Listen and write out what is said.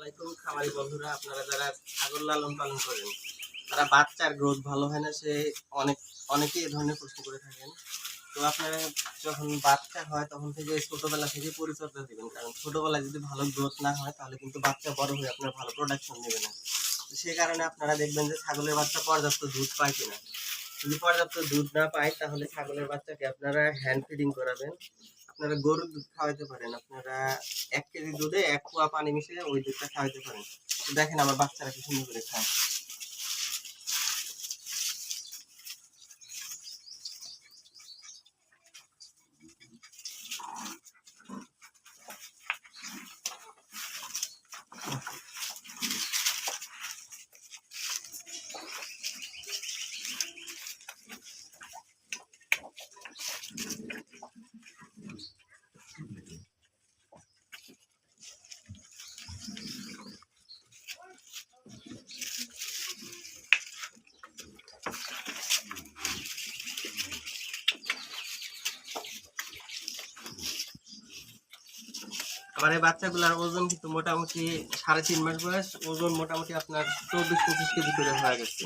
আসসালামাইকুম খামারি বন্ধুরা, আপনারা যারা ছাগল লালন পালন করেন, তারা বাচ্চার গ্রোথ ভালো হয় না, সে অনেক, অনেকেই এই ধরনের প্রশ্ন করে থাকেন। তো আপনারা যখন বাচ্চা হয়, তখন থেকে ছোটবেলা থেকে পরিচর্যা দিবেন, কারণ ছোটবেলায় যদি ভালো গ্রোথ না হয়, তাহলে কিন্তু বাচ্চা বড় হয়ে আপনার ভালো প্রোডাকশন নেবে না। সে কারণে আপনারা দেখবেন যে ছাগলের বাচ্চা পর্যাপ্ত দুধ পায় কিনা। পর্যাপ্ত দুধ না পায়, তাহলে ছাগলের বাচ্চাকে আপনারা হ্যান্ড ফিডিং করাবেন। আপনারা গরুর দুধ খাওয়াইতে পারেন। আপনারা এক কেজি দুধে এক কুয়া পানি মিশিয়ে ওই দুধটা খাওয়াইতে পারেন। দেখেন আমার বাচ্চারা কি সুন্দর করে খায়। আমার এই বাচ্চাগুলোর ওজন কিন্তু মোটামুটি সাড়ে তিন মাস বয়স, ওজন মোটামুটি আপনার চব্বিশ পঁচিশ কেজি করে হয়ে গেছে।